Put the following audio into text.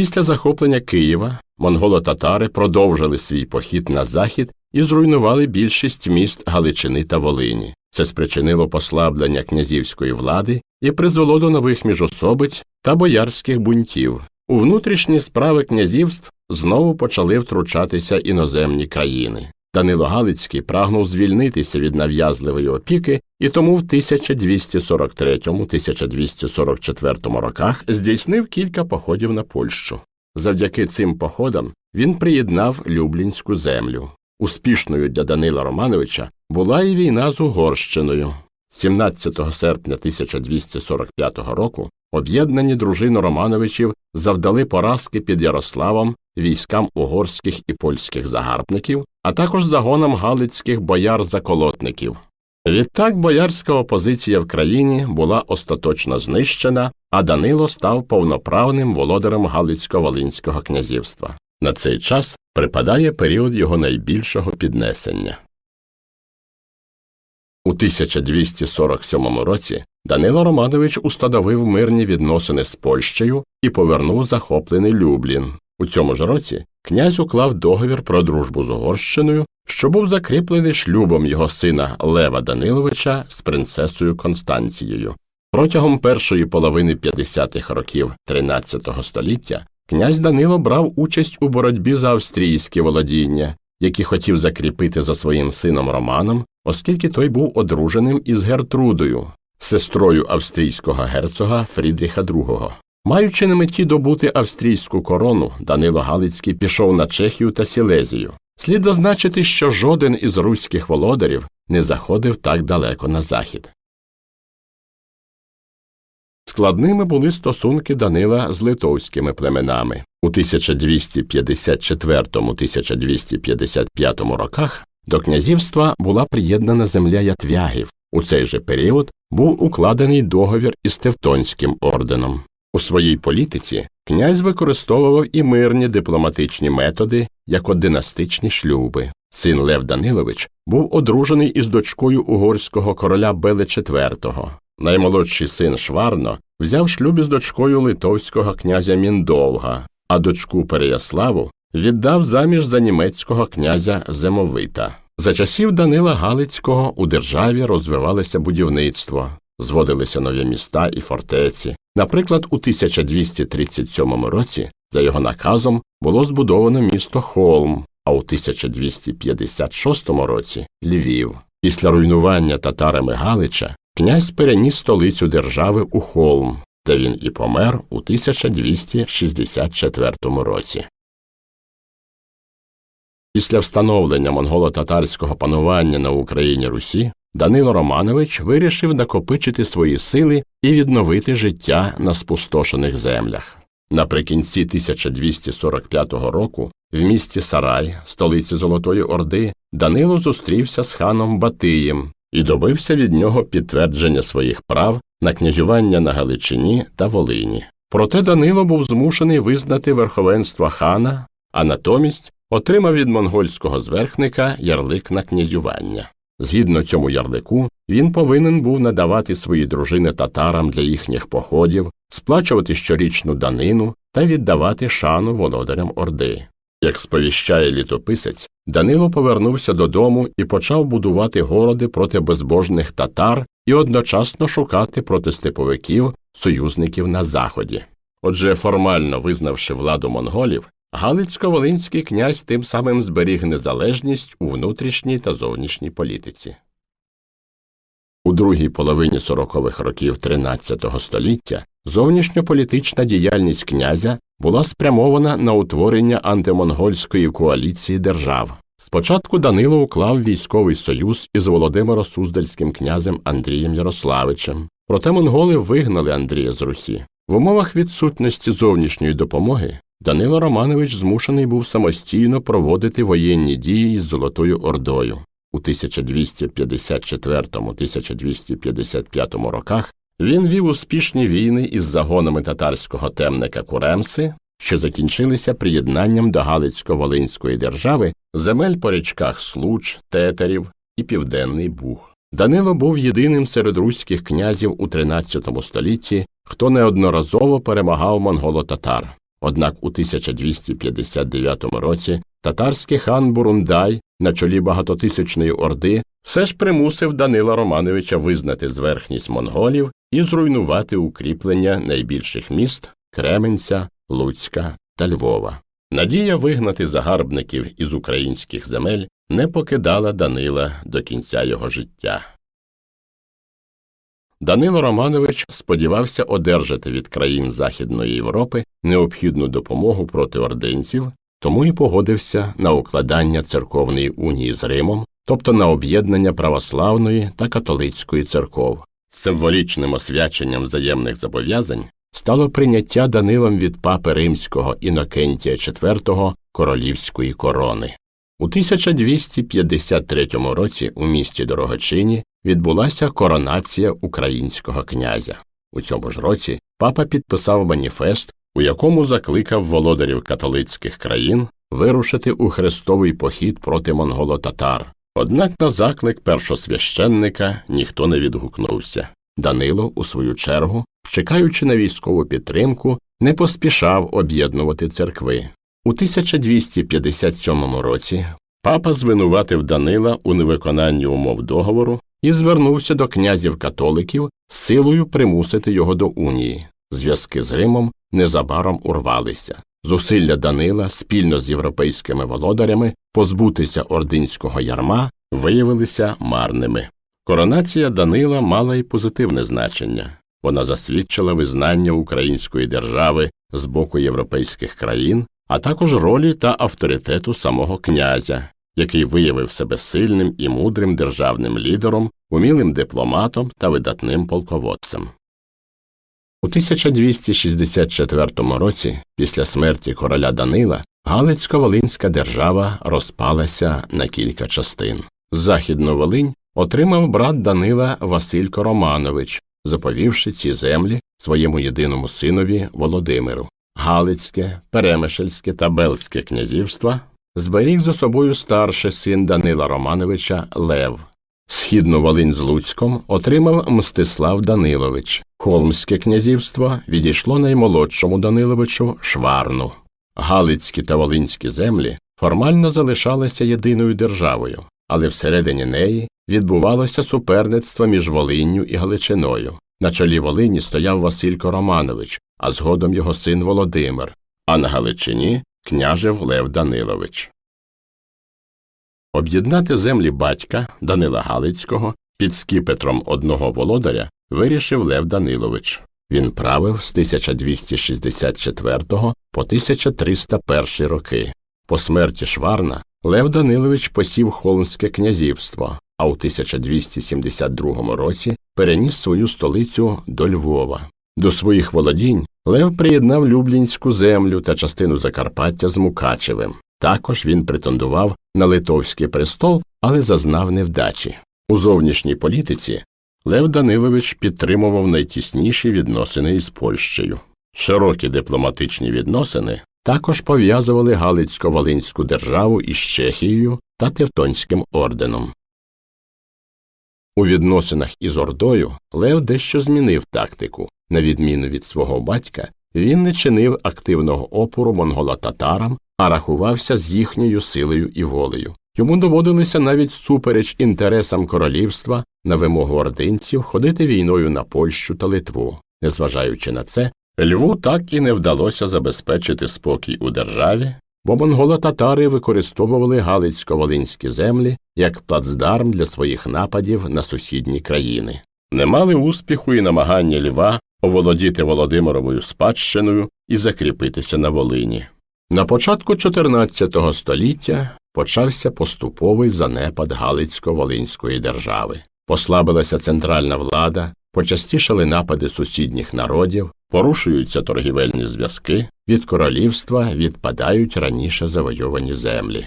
Після захоплення Києва монголо-татари продовжили свій похід на захід і зруйнували більшість міст Галичини та Волині. Це спричинило послаблення князівської влади і призвело до нових міжособиць та боярських бунтів. У внутрішні справи князівств знову почали втручатися іноземні країни. Данило Галицький прагнув звільнитися від нав'язливої опіки і тому в 1243-1244 роках здійснив кілька походів на Польщу. Завдяки цим походам він приєднав Люблінську землю. Успішною для Данила Романовича була і війна з Угорщиною. 17 серпня 1245 року об'єднані дружини Романовичів завдали поразки під Ярославом військам угорських і польських загарбників, а також загонам галицьких бояр-заколотників. Відтак боярська опозиція в країні була остаточно знищена, а Данило став повноправним володарем Галицько-Волинського князівства. На цей час припадає період його найбільшого піднесення. У 1247 році Данило Романович установив мирні відносини з Польщею і повернув захоплений Люблін. У цьому ж році князь уклав договір про дружбу з Угорщиною, що був закріплений шлюбом його сина Лева Даниловича з принцесою Констанцією. Протягом першої половини 50-х років XIII століття князь Данило брав участь у боротьбі за австрійські володіння, які хотів закріпити за своїм сином Романом, оскільки той був одруженим із Гертрудою, сестрою австрійського герцога Фрідріха II. Маючи на меті добути австрійську корону, Данило Галицький пішов на Чехію та Сілезію. Слід зазначити, що жоден із руських володарів не заходив так далеко на захід. Складними були стосунки Данила з литовськими племенами. У 1254-1255 роках до князівства була приєднана земля ятвягів. У цей же період був укладений договір із Тевтонським орденом. У своїй політиці князь використовував і мирні дипломатичні методи, як династичні шлюби. Син Лев Данилович був одружений із дочкою угорського короля Беле IV. Наймолодший син Шварно взяв шлюб із дочкою литовського князя Міндовга, а дочку Переяславу віддав заміж за німецького князя Зимовита. За часів Данила Галицького у державі розвивалося будівництво, зводилися нові міста і фортеці. Наприклад, у 1237 році за його наказом було збудовано місто Холм, а у 1256 році Львів. Після руйнування татарами Галича князь переніс столицю держави у Холм, де він і помер у 1264 році. Після встановлення монголо-татарського панування на Україні Русі Данило Романович вирішив накопичити свої сили і відновити життя на спустошених землях. Наприкінці 1245 року в місті Сарай, столиці Золотої Орди, Данило зустрівся з ханом Батиєм і добився від нього підтвердження своїх прав на князювання на Галичині та Волині. Проте Данило був змушений визнати верховенство хана, а натомість отримав від монгольського зверхника ярлик на князювання. Згідно цьому ярлику, він повинен був надавати свої дружини татарам для їхніх походів, сплачувати щорічну данину та віддавати шану володарям Орди. Як сповіщає літописець, Данило повернувся додому і почав будувати городи проти безбожних татар і одночасно шукати проти степовиків союзників на заході. Отже, формально визнавши владу монголів, Галицько-Волинський князь тим самим зберіг незалежність у внутрішній та зовнішній політиці. У другій половині сорокових років XIII століття зовнішньополітична діяльність князя була спрямована на утворення антимонгольської коаліції держав. Спочатку Данило уклав військовий союз із Володимиро Суздальським князем Андрієм Ярославичем. Проте монголи вигнали Андрія з Русі. В умовах відсутності зовнішньої допомоги Данило Романович змушений був самостійно проводити воєнні дії з Золотою Ордою. У 1254-1255 роках він вів успішні війни із загонами татарського темника Куремси, що закінчилися приєднанням до Галицько-Волинської держави земель по річках Случ, Тетерів і Південний Буг. Данило був єдиним серед руських князів у XIII столітті, хто неодноразово перемагав монголо-татар. Однак у 1259 році татарський хан Бурундай на чолі багатотисячної орди все ж примусив Данила Романовича визнати зверхність монголів і зруйнувати укріплення найбільших міст Кременця, Луцька та Львова. Надія вигнати загарбників із українських земель не покидала Данила до кінця його життя. Данило Романович сподівався одержати від країн Західної Європи необхідну допомогу проти ординців, тому і погодився на укладання церковної унії з Римом, тобто на об'єднання православної та католицької церков. Символічним освяченням взаємних зобов'язань стало прийняття Данилом від папи римського Інокентія IV королівської корони. У 1253 році у місті Дорогочині відбулася коронація українського князя. У цьому ж році папа підписав маніфест, у якому закликав володарів католицьких країн вирушити у хрестовий похід проти монголо-татар. Однак на заклик першосвященника ніхто не відгукнувся. Данило, у свою чергу, чекаючи на військову підтримку, не поспішав об'єднувати церкви. У 1257 році папа звинуватив Данила у невиконанні умов договору і звернувся до князів католиків силою примусити його до унії. Зв'язки з Римом незабаром урвалися. Зусилля Данила спільно з європейськими володарями позбутися ординського ярма виявилися марними. Коронація Данила мала й позитивне значення. Вона засвідчила визнання української держави з боку європейських країн, а також ролі та авторитету самого князя, який виявив себе сильним і мудрим державним лідером, умілим дипломатом та видатним полководцем. У 1264 році, після смерті короля Данила, Галицько-Волинська держава розпалася на кілька частин. Західну Волинь отримав брат Данила Василько Романович, заповівши ці землі своєму єдиному синові Володимиру. Галицьке, Перемишельське та Белське князівства зберіг за собою старший син Данила Романовича Лев. Східну Волинь з Луцьком отримав Мстислав Данилович. Холмське князівство відійшло наймолодшому Даниловичу Шварну. Галицькі та Волинські землі формально залишалися єдиною державою, але всередині неї відбувалося суперництво між Волинню і Галичиною. На чолі Волині стояв Василько Романович, а згодом його син Володимир, а на Галичині княжев Лев Данилович. Об'єднати землі батька Данила Галицького під скіпетром одного володаря вирішив Лев Данилович. Він правив з 1264 по 1301 роки. По смерті Шварна Лев Данилович посів Холмське князівство, а у 1272 році переніс свою столицю до Львова. До своїх володінь Лев приєднав Люблінську землю та частину Закарпаття з Мукачевим. Також він претендував на литовський престол, але зазнав невдачі. У зовнішній політиці Лев Данилович підтримував найтісніші відносини із Польщею. Широкі дипломатичні відносини також пов'язували Галицько-Волинську державу із Чехією та Тевтонським орденом. У відносинах із Ордою Лев дещо змінив тактику. На відміну від свого батька, він не чинив активного опору монголо-татарам, а рахувався з їхньою силою і волею. Йому доводилося навіть супереч інтересам королівства на вимогу ординців ходити війною на Польщу та Литву. Незважаючи на це, Льву так і не вдалося забезпечити спокій у державі, бо монголо-татари використовували Галицько-Волинські землі як плацдарм для своїх нападів на сусідні країни. Не мали успіху і намагання Льва оволодіти Володимировою спадщиною і закріпитися на Волині. На початку XIV століття почався поступовий занепад Галицько-Волинської держави. Послабилася центральна влада, почастішали напади сусідніх народів, порушуються торгівельні зв'язки, від королівства відпадають раніше завойовані землі.